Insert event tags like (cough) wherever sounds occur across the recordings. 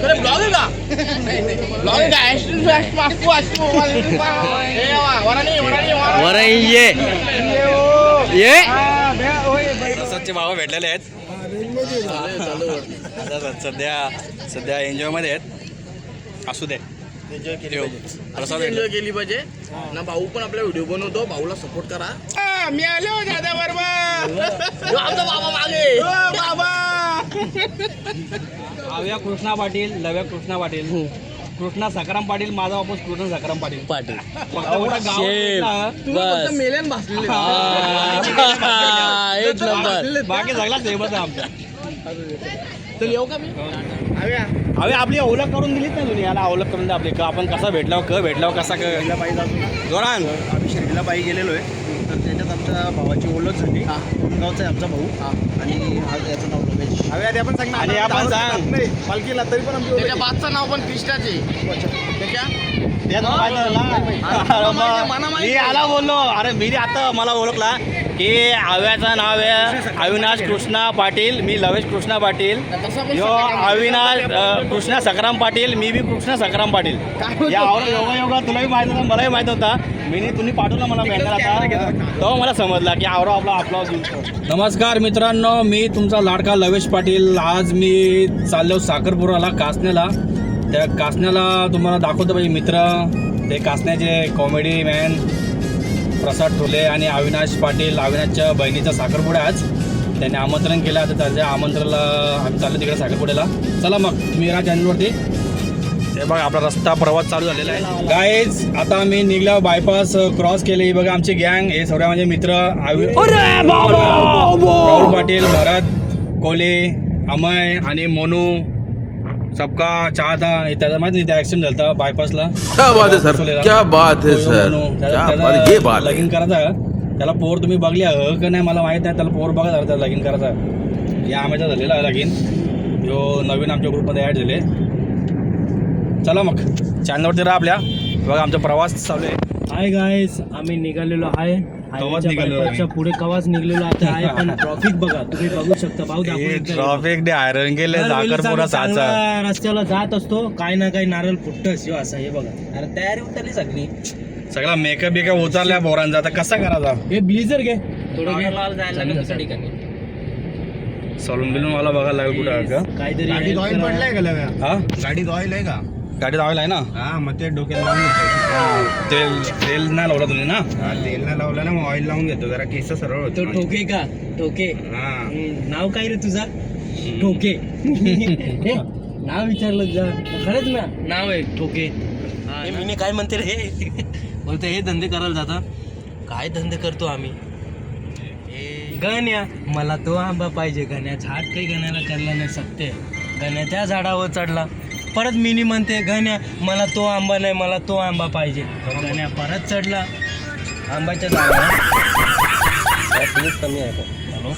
Blog आहे का? Blog वर ये. ये भाव भेटलेले आहेत. आता सध्या सध्या एन्जॉयमध्ये आहेत. असू दे. एन्जॉय केली पाहिजे. ना भाऊ पण आपला व्हिडिओ बनवतो. भाऊला सपोर्ट करा. मी आलो दादा बरोबर. आमचा बाबा मागे. बाबा. आव्या कृष्णा पाटील लव्या कृष्णा पाटील. कृष्णा सकाराम पाटील माझा वापस कृष्णा सकाराम पाटील. पाटील. शेप. भेटला. बस. मेल्यान भासलेले. हा, एक नंबर. बाकी सगळा सेमच आहे आमचा. तर येऊ का मी? अरे आपली ओळख करून दिलीच ना तुम्ही. याला ओळख करून द्या आपली. का आपण कसा भेटलो क भेटलो कसा क? जोरान. आम्ही शिर्डीला पायी गेलेलो आहे. तर त्याच्यात आमच्या भावाची ओळख झाली. गावचा आहे आमचा भाऊ. आणि आज याचं नाव अरे आधी आपण सांग आणि आपण सांग. पालखीला तरी पण आमची त्याच्या बादचं नाव पण कृष्णाचे त्याच्या? त्यात माहीत झालं ना. अरे मग (laughs) मी आला बोललो. अरे मी आता मला ओळखला. की आव्याचं नाव आहे अविनाश कृष्णा पाटील मी लवेश कृष्णा पाटील. यो अविनाश कृष्णा सक्राम पाटील मी बी कृष्णा सक्राम पाटील. या आवड योगा योगा तुलाही माहीत होता मलाही माहीत होता. मी तुम्ही पाठवला मला बँकेत आता. तो मला समजला की आवरा आपला आपला नमस्कार मित्रांनो मी तुमचा लाडका लवेश पाटील. आज मी चाललो साखरपुराला कासण्याला. त्या कासण्याला तुम्हाला दाखवतो पाहिजे मित्र. ते कासण्याचे कॉमेडी मॅन प्रसाद ठोले आणि अविनाश पाटील अविनाशच्या बहिणीचा साखरपुडा आज. त्यांनी आमंत्रण केलं आता त्यांच्या आमंत्रणाला आम्ही चाललो तिकडे साखरपुड्याला. चला मग तुम्ही राहा चॅनलवरती. ते बघा आपला रस्ता प्रवास चालू झालेला आहे. गाईज आता मी निघल्या बायपास क्रॉस केले. ही बघा आमची गँग हे सगळे माझे मित्र राहुल पाटील भरत कोले अमय आणि मोनू. सबका चाहता हे त्याचा माहिती नाही, त्या ऍक्सिडेंट झाला बायपासला क्या बात है सर क्या बात है सर क्या बात ये बात लगीन करायचा त्याला पोर तुम्ही बघली ह का नाही मला माहीत नाही त्याला पोर बघा त्याला लगीन करायचा या आम्याचा झालेला लगीन जो नवीन आमच्या ग्रुपमध्ये ॲड झाले। चला मग चॅनलवरती राहा आपल्या बघा आमचा प्रवास चालू आहे. हाय गायस आम्ही निघालेलो आहे. पुढे कवाच निघलेलो आता आहे पण (laughs) ट्रॉफिक बघा तुम्ही बघू शकता. भाऊ. ट्रॉफिक डे आयरन गेले साचा. रस्त्याला जात असतो. काही ना काही नारळ फुटतच ह्यो असा हे बघा. अरे तयारी उतरली सगळी. सगळा मेकअप बिकअप उतरल्या पोरांचा. आता कसा करायचा? हे ब्लिझर घे. थोडं. सलून बिलून मला बघायला लागेल कुठं काहीतरी गाडीत ऑइल. पडलाय का हा? गाडीत ऑइल आहे का? गाडीत ऑइल आहे ना? हा मग ते डोक्यात लावून घेतो तेल तेल नाही लावला तुम्ही ना? हा, तेल नाही लावलं ना मग ऑइल लावून घेतो. जरा केस सरळ तो होतो ठोके का? ठोके. हा. हम्म, नाव काय रे तुझा? ठोके. हे, नाव विचारलं जा खरंच ना? नाव आहे ठोके. हे मिनी काय म्हणते रे? बोलतो हे धंदे करायला जाता. काय धंदे करतो आम्ही? गण्या. मला तो आंबा पाहिजे गण्या. झाड काही गण्याला करला नाही सकते गण्या त्या झाडावर चढला. परत मिनी म्हणते गण्या मला तो आंबा नाही मला तो आंबा पाहिजे. गण्या परत चढला. आंब्याच्या झाडावर. कमी आहे हॅलो.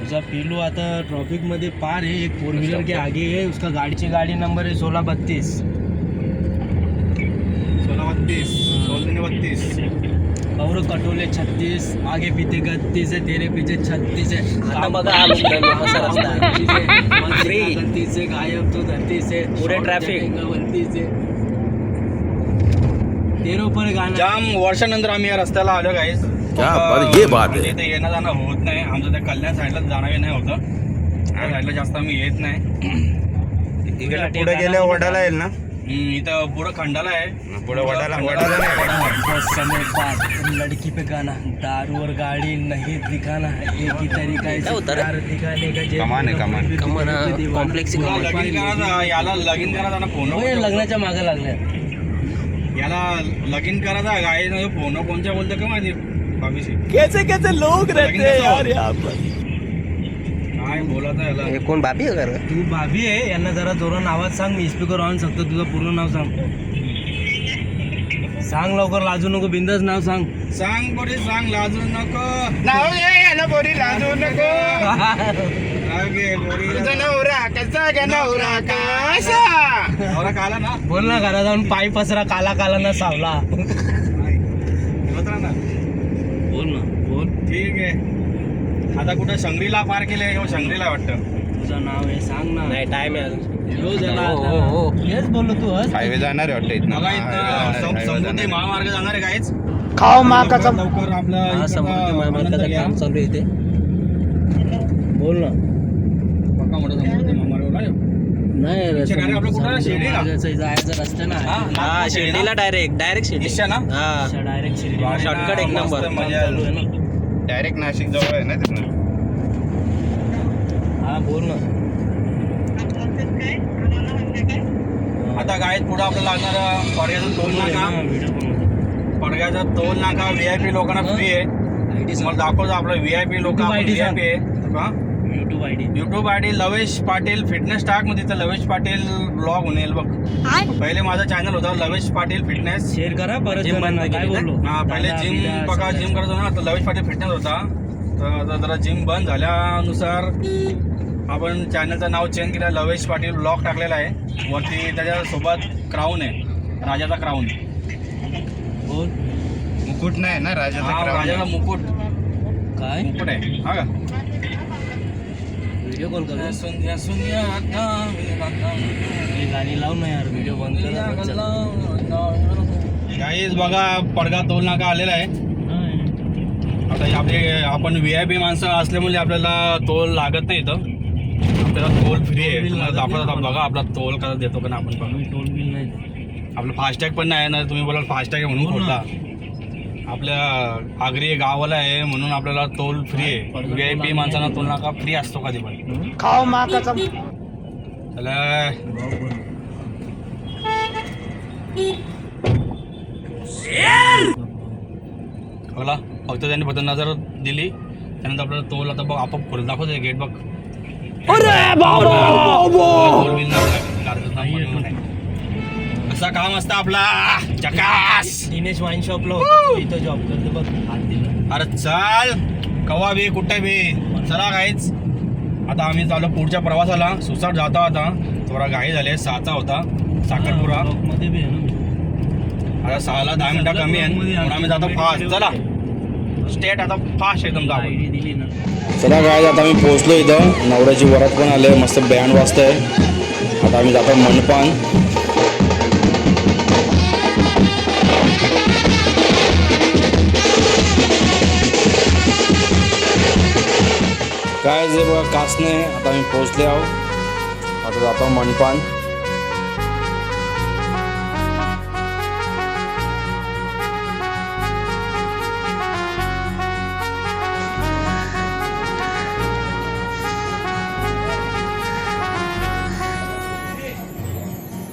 तुझा पिलू आता ट्रॉफिकमध्ये पार है एक फोर व्हीलर के आगे है उसका गाडीची गाडी नंबर है सोलह बत्तीस. सोळा बत्तीस सोळा बत्तीस. और कटोले छत्तीस आगे पीछे गत्तीस है तेरे पीछे छत्तीस है। आता बघा हा। मित्रांनो कसा रस्ता आहे. फ्री गलती से गायब तो धरती से। पुढे तेरो गाना। जाम वर्षानंतर आम्ही या रस्त्याला आलो गाईस क्या बात- ये बात है. इथे येणं जाणं होत नाही. आमचं त्या कल्याण साईडला जाणं नाही होतं. त्या साईडला जास्त आम्ही येत नाही. (clears throat) इकडे पुढे गेल्या वडाला येईल ना? इथं पुढं खंडाला आहे. पुढे वडाला वडाला नाही. बस समय बाद लड़की पे गाना दारू और गाड़ी नहीं दिखाना. है एक ही तरीका है? प्यार दिखाने का जे कमान आहे, कमान. कमान, हा. Complex आहे, तुला कमान. लगीन करायचा याला लगीन करायचा ना फोन? होय, लग्नाच्या मागे लागल्या याला लगीन करायचा गाई फोन कोणच्या बोलतो का माहिती? बाबीशी कैसे कैसे लोग रहते हैं यार यहाँ पर? हे कोण बाबी आहे का तू भाभी आहे यांना जरा जोरान आवाज सांग मी स्पीकर ऑन सांगतो तुझं पूर्ण नाव सांग. सांग लवकर लाजू नको बिंदास नाव सांग. सांग बरे सांग लाजू नको. नाव पोरी लाजू नको. लागे बोरी. तुझा नवरा कसा का नवरा कसा? नवरा काला ना? बोल ना घरा जाऊन पाय पसरा काला काला ना सावला. बोल ना बोल. ठीक आहे. आता कुठं शंगरीला पार केले किंवा शंगरीला वाटतं? तुझं नाव आहे सांग ना. नाही टाइम आहे हो, हो, हो. आता- हेच बोललो तू हस. हायवे जाणार आहे वाटतं इथनं. बघा इथं सम- समृद्धी महामार्ग जाणार आहे काहीच? खाओ मा कसम. लवकर आपलं हा समृद्धी महामार्गाचं. काम चालू आहे इथे. बोल ना. समृद्धी. नाही रे, इच्छा काय रे आपलं कुठं? समुद्र शिर्डी का? मार्गाचं जायचं रस्ता ना. हा, हा शिर्डीला? Direct direct Shirdi. ना? हा. डायरेक्ट शिर्डी. शॉर्टकट एक नंबर मजा डायरेक्ट नाशिक जवळ आहे ना तिथनं? हा बोल ना. आता काय पुढे आपल्याला लागणार पडग्याचा टोल नाका. पडग्याचा टोल नाका. व्हीआयपी लोकांना फ्री आहे. तुम्हाला दाखवतो आपलं व्हीआयपी लोक. YouTube ID सांग. व्हीआयपी आहे. YouTube I D YouTube I D Lavesh Patil fitness टाकमध्ये तिथं लवेश पाटील ब्लॉग होईल बघ. पहिले माझा चॅनल होता लवेश पाटील फिटनेस शेअर करा परत जणांना. बंद केली ना? हा पहिले दादा, जिम बिदा, बघा. जिम करत होता ना तर लवेश पाटील फिटनेस होता. तर आता जरा जिम बंद झाल्यानुसार आपण चॅनलचं नाव चेंज केलं लवेश पाटील ब्लॉग टाकलेला आहे. वरती त्याच्यासोबत क्राऊन आहे राजाचा क्राऊन बोल. मुकुट नाही ना राजाचा हा crown राजाचा. मुकुट. काय मुकुट आहे हा का? व्हिडिओ कॉल कर. गाणी लाव ना यार व्हिडिओ बंद कर. गाईज बघा पडगा टोल नाका आलेला आहे. आता आपले आपण व्ही आय पी माणसं असल्यामुळे आपल्याला टोल लागत नाही इथं. आपल्याला टोल फ्री आहे. आता बघा आपला टोल कसा देतो का ना आपण टोल बिल नाही. आपलं फास्टॅग पण नाही ना तुम्ही बोलाल फास्टॅग आहे म्हणून हो ना. खोटला आपल्या आगरी गावाला आहे म्हणून आपल्याला टोल फ्री आहे. व्ही आय पी माणसांना टोल नाका फ्री असतो कधी पण. खाओ मा कसम चला. बघला फक्त त्यांनी फक्त नजर दिली. त्यानंतर आपल्याला तोल आता बघ आपोआप खोल. दाखवते गेट बघ. टोल बिल नाही लागत, नाही. असा काम असतं आपला. चकास. दिनेश वाईन शॉपला इथं जॉब करतो बघ. हात दिला. अरे चल. कवा बी कुठे बी. चला काहीच आता आम्ही चालू पुढच्या प्रवासाला. सुसाट जातो आता. थोडा घाई झाले. सहाचा होता. साखरपुरा. मध्ये बी आहे ना आता सहाला दहा मिनिटं कमी आहे आम्ही जातो फास्ट चला. स्टेट आता फास्ट एकदम ना. चला काय आता आम्ही पोहोचलो इथं. नवऱ्याची वरात पण आले मस्त बँड वाजतंय. आता आम्ही जातो मनपान. काय जे बघा कासने आता मी पोहोचले आहो आता जातो मनपान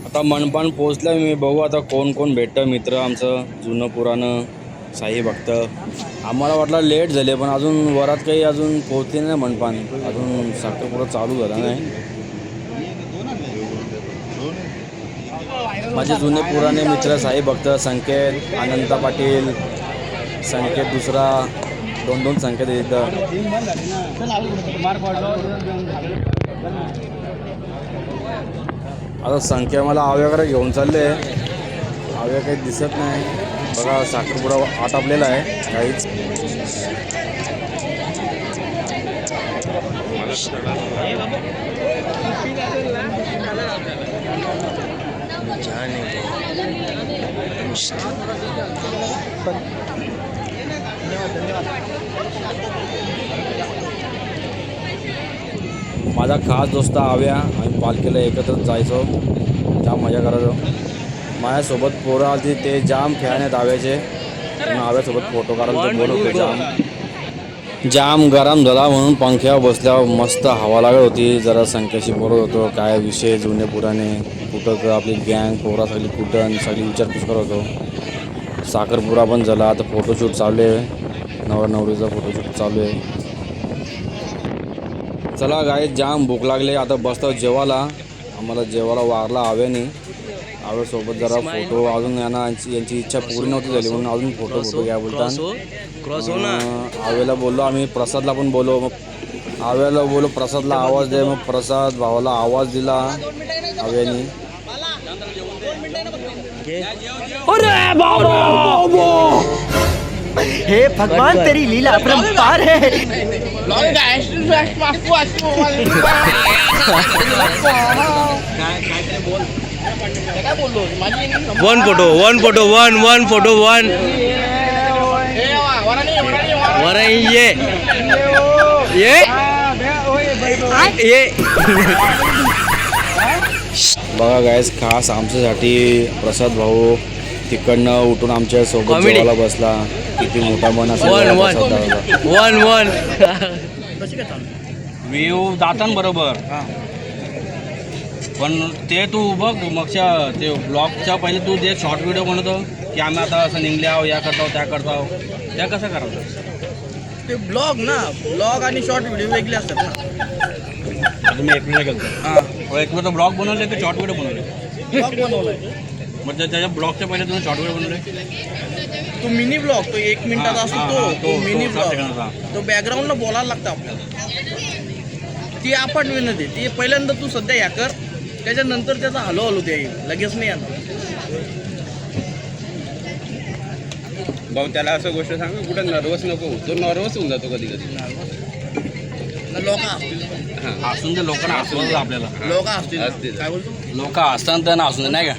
आता मनपान पोहोचलं मी बघू आता कोण कोण भेटतं मित्र आमचं जुनं पुराणं साई भक्त. आम्हाला वाटलं लेट झाले पण अजून वरात काही अजून पोहोचले नाही मनपान. अजून साखरपुरा चालू झाला नाही. माझे जुने पुराणे मित्र साई भक्त संकेत अनंता पाटील संकेत दुसरा दोन दोन संकेत इथं आता संख्या मला आव्याकडे घेऊन चालले. आव्या काही दिसत नाही. बघा साखरपुडा आटापलेला आहे काहीच माझा खास दोस्त आव्या आम्ही पालखीला एकत्रच जायचो. त्या मजा करायचो माझ्यासोबत पोरं आली ते जाम खेळण्यात आव्याचे म्हणून आव्यासोबत फोटो काढायला बोलत होते जाम जाम गरम झाला म्हणून पंख्यावर बसल्यावर मस्त हवा लागत होती जरा संख्याशी बोलत होतो काय विषय जुने पुराणे कुठं आपली गँग पोरा सगळी कुठं सगळी विचारपूस करत होतो साखरपुरा पण झाला आता फोटोशूट चालू आहे नवर नवरीचा फोटोशूट चालू आहे चला गाय जाम भूक लागले आता बसतो जेवायला आम्हाला जेवायला वारला आव्याने आव्यासोबत जरा फोटो अजून यांना यांची यांची इच्छा पूर्ण नव्हती झाली म्हणून अजून फोटो फोटो घ्या हो बोलतात. क्रॉस हो ना. अं, आव्याला बोललो आम्ही प्रसादला पण बोललो. मग आव्याला बोललो प्रसादला आवाज दे. मग प्रसाद भावाला आवाज दिला आव्यानी हे भगवान तेरी लीला अपरंपार है। Long guys, (laughs) काय बोललो माझी one photo one photo one one photo one ए, वा, वरानी, वरानी, वरानी. वर ये ये ये बघा गायस खास आमच्यासाठी प्रसाद भाऊ तिकडनं उठून आमच्यासोबत. जेवायला बसला. किती मोठा मन वन वन. वन वन जाताना बरोबर. पण ते तू बघ मगच्या ते ब्लॉगच्या पहिले तू जे शॉर्ट व्हिडिओ बनवतो की आम्ही आता असं निघले आहो या करतो त्या करतो त्या कसं करावं ते ब्लॉग ना ब्लॉग आणि शॉर्ट व्हिडिओ वेगळे असतात ना. गेलो एक तर ब्लॉग बनवले की शॉर्ट व्हिडिओ बनवले ब्लॉग मग त्या- त्याच्या ब्लॉगच्या पहिले तुम्ही शॉर्ट व्हिडिओ बनवले तो मिनी ब्लॉग तो एक मिनिटाचा असतो तो. Mini blog. तो बॅकग्राऊंडला बोलायला लागतं आपल्याला. ती आपण विनंती ती पहिल्यांदा तू सध्या या कर. त्याच्यानंतर त्याचा हलो हलो ते येईल लगेच नाही येणार. भाऊ त्याला असं गोष्ट सांग कुठं नर्वस नको. तो नर्वस होऊन जातो कधी कधी. लोक. असतील ते लोकांना हसवत आपल्याला. लोक असतील. लोक असताना त्यांना नाही का?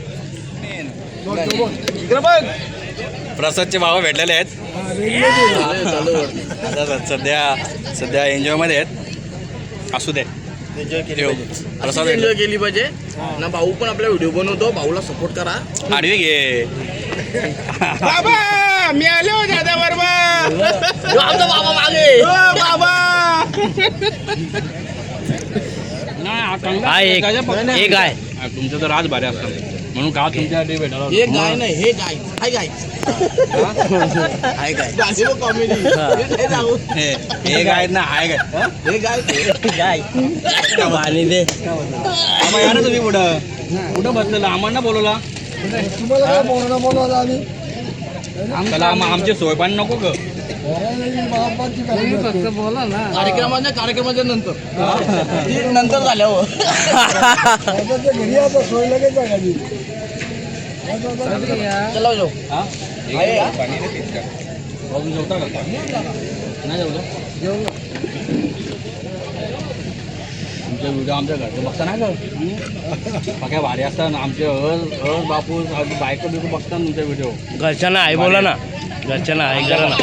प्रसादचे भाव भेटलेले आहेत. सध्या सध्या एन्जॉयमध्ये आहेत. असू दे. ठेव. प्रसाद अशीच एन्जॉय केली पाहिजे. ना भाऊ पण आपला व्हिडिओ बनवतो भाऊला सपोर्ट करा. आडवी घे. बाबा मी आलो दादा बरोबर. आमचा बाबा मागे. बाबा. हा एक एक आहे. तुमचं तर राज भारी असतं. म्हणून का तुमच्यासाठी भेटायला हे गाय नाही हे गाय. हाय गाय. आहे काय गाय. कॉमेडी हे. जाऊ. हे हे काय ना हाय काय हे? गाय. काय पाणी दे आम्हा या ना तुम्ही कुठं कुठं बसलेलं. आम्हाला बोलवला. त्याला आम- आमची सोय पाणी नको ग. कार्यक्रमाच्या कार्यक्रमाच्या नंतर. ती नंतर झाल्यावर चला जाऊ. हा? नाही जेवलो तुमचे व्हिडिओ आमच्या घरचे बघता नाही का भारी असतात आमचे अहज अहज बापू आमची बायको बिको बघतात तुमचे व्हिडिओ घरच्यांना आहे बोला ना. घरच्यांना आहे करा ना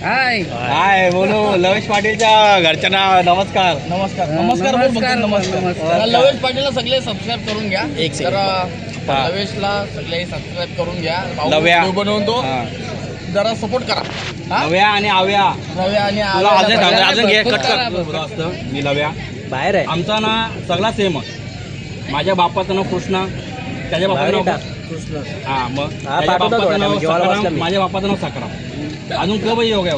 काय बोलो. लवेश पाटीलच्या घरच्यांना नमस्कार. नमस्कार. नमस्कार बोल फक्त नमस्कार लवेश पाटीलला सगळे सबस्क्राईब करून घ्या. एक हा. लवेशला सगळे सबस्क्राईब करून घ्या. भाऊ लव्या. video बनवतो हा. जरा सपोर्ट करा. हा? लव्या आणि आव्या. रव्या आणि तुला अजून घे कट करा. कर असतं. मी लव्या बाहेर आहे. आमचा ना सगळा सेम माझ्या बापाचं नाव कृष्णा. त्याच्या बापाचं नाव हा मग त्याच्या बापाचं नाव. माझ्या बापाचं नाव सकाराम. अजून क बाई योग्य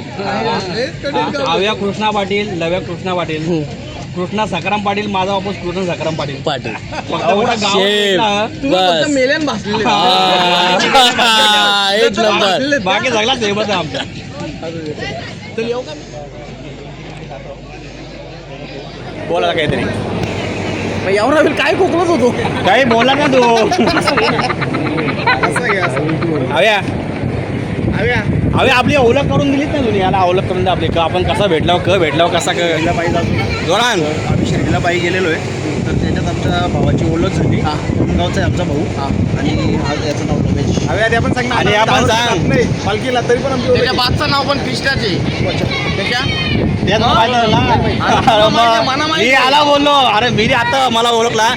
आव्या कृष्णा पाटील लव्या कृष्णा पाटील. कृष्णा सकाराम पाटील माझा बापूस कृष्ण सकाराम पाटील. पाटील. मेल्यान हा, (laughs) एक नंबर. बाकी सगळा सेमच आहे आमचा. तर येऊ का बोला काहीतरी. मग एवढा काय खोकलत होतो. काही बोला ना तू. (laughs) हव्या. हवे आपली ओळख करून दिलीच ना तुम्ही. याला ओळख करून द्या आपली. का आपण कसा भेटलो क भेटलो कसा क? पाहिजे अजून. जोरान. आम्ही शिर्डीला पायी गेलेलो आहे तर त्याच्यात आमच्या भावाची ओळख झाली. हा. गावचा आहे आमचा भाऊ. आणि आज याचं नाव रमेश. हवे आपण सांग आणि आपण सांग. पालखीला तरी पण आमची त्याच्या बादचं नाव पण कृष्णाचे त्याच्या? त्यात? माहिती आला बोललो. अरे मी आता मला ओळखला.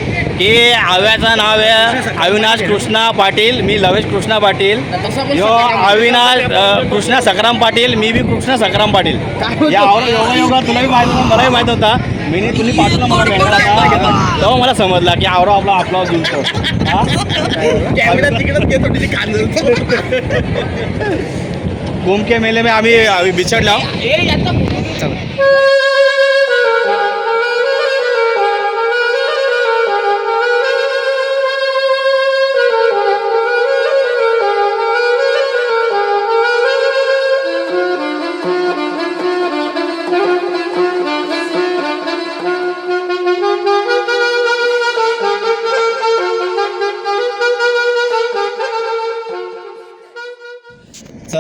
की आव्याचं नाव आहे. अविनाश कृष्णा पाटील मी लवेश कृष्णा पाटील. यो. अविनाश कृष्णा सकाराम पाटील मी बी कृष्णा सकाराम पाटील? या आवड योगा योगा तुलाही माहीत होता मलाही माहीत होता. मी तुम्ही पाठवला मला? तेव्हा मला समजला की आवरा आपला आपला दिवतो कॅमेरा तिकडेच घेतो तिची कांदल कुंभ के मेले में आम्ही आम्ही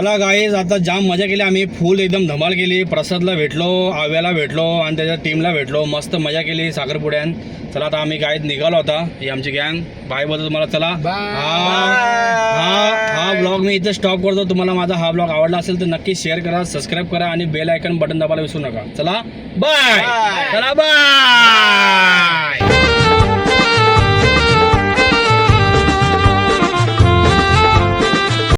चला गाईज आता जाम मजा केली. आम्ही फुल एकदम धमाल केली. प्रसादला भेटलो आव्याला भेटलो आणि त्याच्या टीमला भेटलो. मस्त मजा केली साखरपुड्यान चला आता आम्ही गाईत निघालो आता. ही आमची गँग बाय बोलतो तुम्हाला. चला. हा. हा हा ब्लॉग मी इथे स्टॉप करतो. तुम्हाला माझा हा ब्लॉग आवडला असेल तर नक्की शेअर करा सबस्क्राईब करा आणि बेल आयकन बटन दाबायला विसरू नका. चला. बाय चला बाय